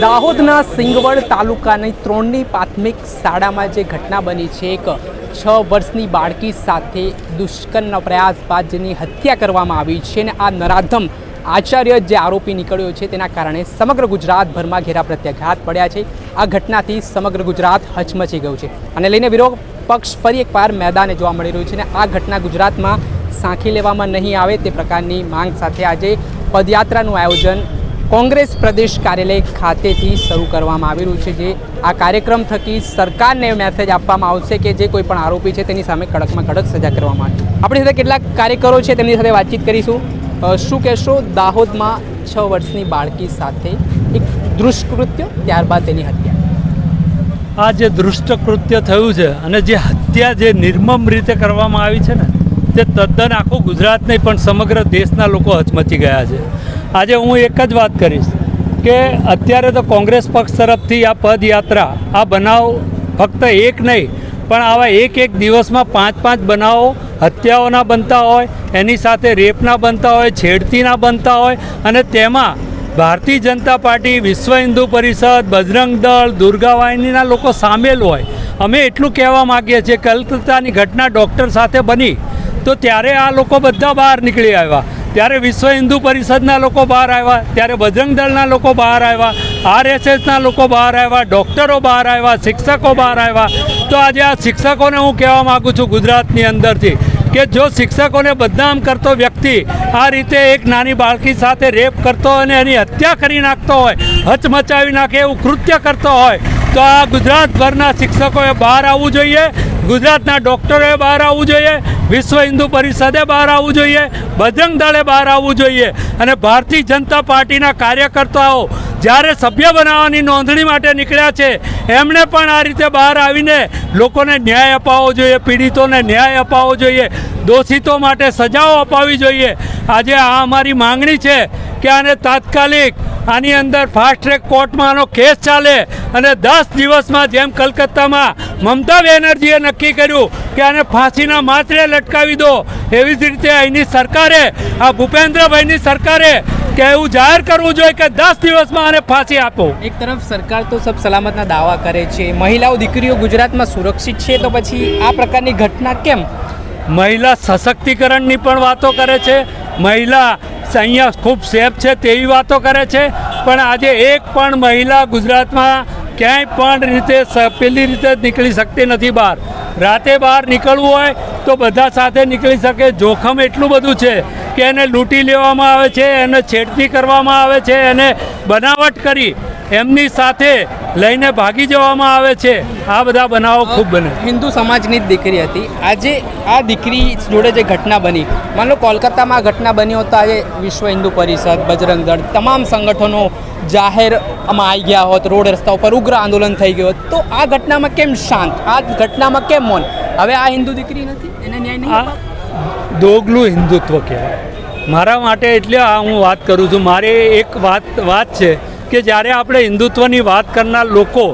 દાહોદના સિંગવડ તાલુકાની ત્રણની પ્રાથમિક શાળામાં જે ઘટના બની છે, એક છ વર્ષની બાળકી સાથે દુષ્કર્મનો પ્રયાસ બાદ જેની હત્યા કરવામાં આવી છે અને આ નરાધમ આચાર્ય જે આરોપી નીકળ્યો છે તેના કારણે સમગ્ર ગુજરાતભરમાં ઘેરા પ્રત્યાઘાત પડ્યા છે. આ ઘટનાથી સમગ્ર ગુજરાત હચમચી ગયું છે. અને લઈને વિરોધ પક્ષ ફરી એકવાર મેદાને જોવા મળી રહ્યું છે અને આ ઘટના ગુજરાતમાં સાંખી લેવામાં નહીં આવે તે પ્રકારની માંગ સાથે આજે પદયાત્રાનું આયોજન કોંગ્રેસ પ્રદેશ કાર્યાલય ખાતેથી શરૂ કરવામાં આવી રહ્યું છે, જે આ કાર્યક્રમ થકી સરકારને મેસેજ આપવામાં આવશે કે જે કોઈ પણ આરોપી છે તેની સામે કડકમાં કડક સજા કરવામાં આવે. આપણી સાથે કેટલાક કાર્યકરો છે, તેમની સાથે વાતચીત કરીશું. શું કહેશો, દાહોદમાં છ વર્ષની બાળકી સાથે એક દુષ્કૃત્ય, ત્યારબાદ તેની હત્યા? આ જે દૃષ્ટ કૃત્ય થયું છે અને જે હત્યા જે નિર્મમ રીતે કરવામાં આવી છે ને, તે તદ્દન આખું ગુજરાત નહીં પણ સમગ્ર દેશના લોકો હચમચી ગયા છે. આજે હું એક જ વાત કરીશ કે અત્યારે તો કોંગ્રેસ પક્ષ તરફથી આ પદયાત્રા, આ બનાવ ફક્ત એક નહીં, પણ આવા એક એક દિવસમાં પાંચ પાંચ બનાવો હત્યાઓના બનતા હોય, એની સાથે રેપના બનતા હોય છેડતીના બનતા હોય, અને તેમાં ભારતીય જનતા પાર્ટી, વિશ્વ હિન્દુ પરિષદ, બજરંગ દળ, દુર્ગા વાહિનીના લોકો સામેલ હોય. અમે એટલું કહેવા માગીએ છીએ, કલકત્તાની ઘટના ડૉક્ટર સાથે બની, તો ત્યારે આ લોકો બધા બહાર નીકળી આવ્યા. ત્યારે વિશ્વ હિન્દુ પરિષદના લોકો બહાર આવ્યા, ત્યારે બજરંગ દળના લોકો બહાર આવ્યા, આરએસએસના લોકો બહાર આવ્યા, ડૉક્ટરો બહાર આવ્યા, શિક્ષકો બહાર આવ્યા. તો આજે આ શિક્ષકોને હું કહેવા માગું છું ગુજરાતની અંદરથી કે જો શિક્ષકોને બદનામ કરતો વ્યક્તિ આ રીતે એક નાની બાળકી સાથે રેપ કરતો અને એની હત્યા કરી નાખતો હોય, હચમચાવી નાખે એવું કૃત્ય કરતો હોય, તો આ ગુજરાતભરના શિક્ષકોએ બહાર આવવું જોઈએ, ગુજરાતના ડૉક્ટરોએ બહાર આવવું જોઈએ વિશ્વ હિન્દુ પરિષદે બહાર આવવું જોઈએ, બજરંગ દળે બહાર આવવું જોઈએ અને ભારતીય જનતા પાર્ટીના કાર્યકર્તાઓ જ્યારે સભ્ય બનાવવાની નોંધણી માટે નીકળ્યા છે, એમણે પણ આ રીતે બહાર આવીને લોકોને ન્યાય અપાવવો જોઈએ, પીડિતોને ન્યાય અપાવવો જોઈએ, દોષિતો માટે સજાઓ અપાવવી જોઈએ. આજે આ અમારી માંગણી છે કે આને તાત્કાલિક આની અંદર ફાસ્ટ ટ્રેક કોર્ટમાં આનો કેસ ચાલે અને દસ દિવસમાં જેમ કલકત્તામાં મમતા બેનર્જીએ નક્કી કર્યું કે આને ફાંસીના માત્રે લટકાવી દો એવી જ રીતે અહીંની સરકારે આ ભૂપેન્દ્રભાઈની સરકારે કે એવું જાહેર કરવું જોઈએ કે દસ દિવસમાં આને ફાંસી આપો. એક તરફ સરકાર તો સબ સલામતના દાવા કરે છે મહિલાઓ દીકરીઓ ગુજરાતમાં સુરક્ષિત છે તો પછી આ પ્રકારની ઘટના કેમ? મહિલા સશક્તિકરણની પણ વાતો કરે છે મહિલા અહીંયા ખૂબ સેફ છે, તેવી વાતો કરે છે. પણ આજે એક પણ મહિલા ગુજરાતમાં ક્યાંય પણ રીતે પેલી રીતે નીકળી શકતી નથી બહાર. રાતે બહાર નીકળવું હોય તો બધા સાથે નીકળી શકે. જોખમ એટલું બધું છે કે એને લૂંટી લેવામાં આવે છે, એને છેડતી કરવામાં આવે છે, એને બનાવટ કરી એમની સાથે લઈને ભાગી જવામાં આવે છે. આ બધા બનાવો ખૂબ બને. હિન્દુ સમાજની જ દીકરી હતી. આજે આ દીકરી જોડે જે ઘટના બની માન લો કોલકાતામાં આ ઘટના બની હોત તો આજે વિશ્વ હિન્દુ પરિષદ બજરંગ દળ તમામ સંગઠનો જાહેરમાં આવી ગયા હોત રોડ રસ્તા ઉપર ઉગ્ર આંદોલન થઈ ગયું હોત તો આ ઘટનામાં કેમ શાંત? આ ઘટનામાં કેમ મૌન? હવે આ હિન્દુ દીકરી નથી? એને ન્યાય નહીં? દોગલું હિન્દુત્વ કહેવાય. મારા માટે એટલે આ હું વાત કરું છું. મારે એક વાત વાત છે. કે જ્યારે આપણે હિન્દુત્વની વાત કરનાર લોકો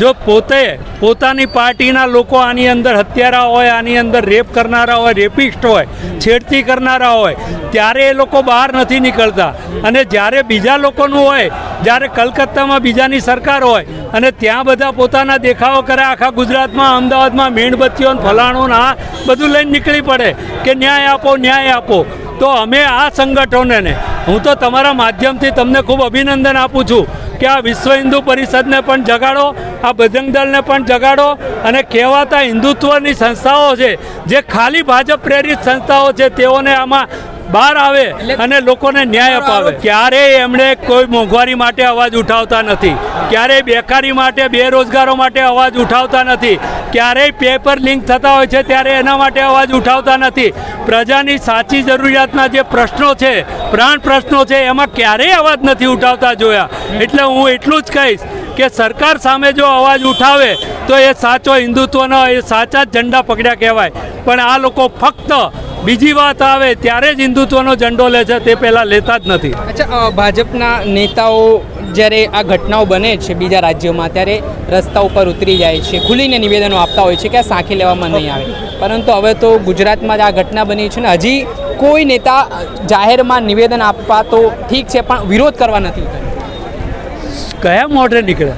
જો પોતે પોતાની પાર્ટીના લોકો આની અંદર હત્યારા હોય, આની અંદર રેપ કરનારા હોય, રેપિસ્ટ હોય, છેડતી કરનારા હોય, ત્યારે એ લોકો બહાર નથી નીકળતા. અને જ્યારે બીજા લોકોનું હોય, જ્યારે કલકત્તામાં બીજાની સરકાર હોય, અને ત્યાં બધા પોતાના દેખાવો કરે, આખા ગુજરાતમાં, અમદાવાદમાં, મીણબત્તીઓ ફલાણો આ બધું લઈને નીકળી પડે કે ન્યાય આપો ન્યાય આપો. તો અમે આ સંગઠનોને હું તો તમારા માધ્યમથી તમને ખૂબ અભિનંદન આપું છું કે આ વિશ્વ હિન્દુ પરિષદને પણ જગાડો, આ બજરંગ દળને પણ જગાડો અને કહેવાતા હિન્દુત્વની સંસ્થાઓ છે, જે ખાલી ભાજપ પ્રેરિત સંસ્થાઓ છે, તેઓને આમાં બહાર આવે અને લોકોને ન્યાય અપાવે. ક્યારેય એમણે કોઈ મોંઘવારી માટે અવાજ ઉઠાવતા નથી. ક્યારેય બેકારી માટે બેરોજગારો માટે અવાજ ઉઠાવતા નથી. ક્યારેય પેપર લિંક થતા હોય છે ત્યારે એના માટે અવાજ ઉઠાવતા નથી. પ્રજાની સાચી જરૂરિયાતના જે પ્રશ્નો છે પ્રાણ પ્રશ્નો છે એમાં ક્યારેય અવાજ નથી ઉઠાવતા જોયા. એટલે હું એટલું જ કહીશ કે સરકાર સામે જો અવાજ ઉઠાવે તો એ સાચો હિન્દુત્વનો, એ સાચા જ ઝંડા પકડ્યા કહેવાય. પણ આ લોકો ફક્ત બીજી વાત આવે ત્યારે જ હિન્દુત્વનો ઝંડો લે છે તે પહેલાં લેતા જ નથી. અચ્છા ભાજપના નેતાઓ જ્યારે આ ઘટનાઓ બને છે બીજા રાજ્યોમાં, ત્યારે રસ્તા ઉપર ઉતરી જાય છે, ખુલીને નિવેદનો આપતા હોય છે કે આ સાંખી લેવામાં નહીં આવે. પરંતુ હવે તો ગુજરાતમાં જ આ ઘટના બની છે ને હજી કોઈ નેતા જાહેરમાં નિવેદન આપવા તો ઠીક છે, પણ વિરોધ કરવા નથી. કયા મોઢે નીકળે?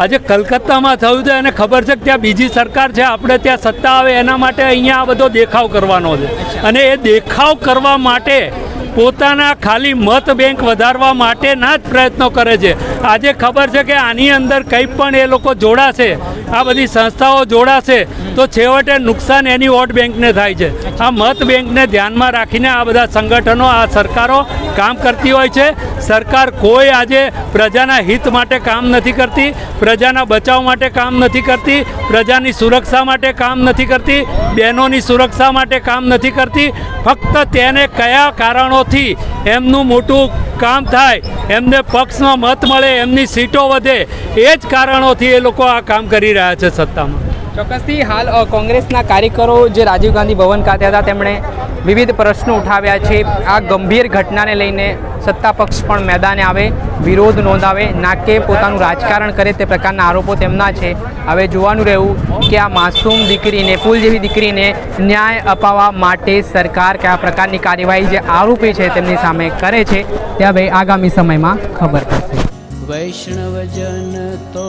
આજે કલકત્તામાં થયું છે એને ખબર છે કે ત્યાં બીજી સરકાર છે આપણે ત્યાં સત્તા આવે એના માટે અહીંયા આ બધો દેખાવ કરવાનો છે. અને એ દેખાવ કરવા માટે પોતાના ખાલી મત બેંક વધારવા માટેના જ પ્રયત્નો કરે છે. આજે ખબર છે કે આની અંદર કંઈ પણ એ લોકો જોડાશે, આ બધી સંસ્થાઓ જોડાશે, તો છેવટે નુકસાન એની વોટ બેંકને થાય છે. આ મત બેંકને ધ્યાનમાં રાખીને આ બધા સંગઠનો, આ સરકારો કામ કરતી હોય છે. સરકાર કોઈ આજે પ્રજાના હિત માટે કામ નથી કરતી, પ્રજાના બચાવ માટે કામ નથી કરતી, પ્રજાની સુરક્ષા માટે કામ નથી કરતી, બહેનોની સુરક્ષા માટે કામ નથી કરતી. ફક્ત તેને કયા કારણોથી એમનું મોટું કામ થાય, એમને પક્ષમાં મત મળે, એમની સીટો વધે, એ જ કારણોથી એ લોકો આ કામ કરી રહ્યા છે સત્તામાં. ચોક્કસથી હાલ કોંગ્રેસના કાર્યકરો જે રાજીવ ગાંધી ભવન ખાતે હતા, તેમણે વિવિધ પ્રશ્નો ઉઠાવ્યા છે. આ ગંભીર ઘટનાને લઈને સત્તા પક્ષ પણ મેદાને આવે, વિરોધ નોંધાવે ના કે પોતાનું રાજકારણ કરે તે પ્રકારના આરોપો તેમના છે. હવે જોવાનું રહ્યું કે આ માસૂમ દીકરીને, ફૂલ જેવી દીકરીને ન્યાય અપાવવા માટે સરકાર કયા પ્રકારની કાર્યવાહી જે આરોપી છે તેમની સામે કરે છે, તે હવે આગામી સમયમાં ખબર પડશે. વૈષ્ણવજન તો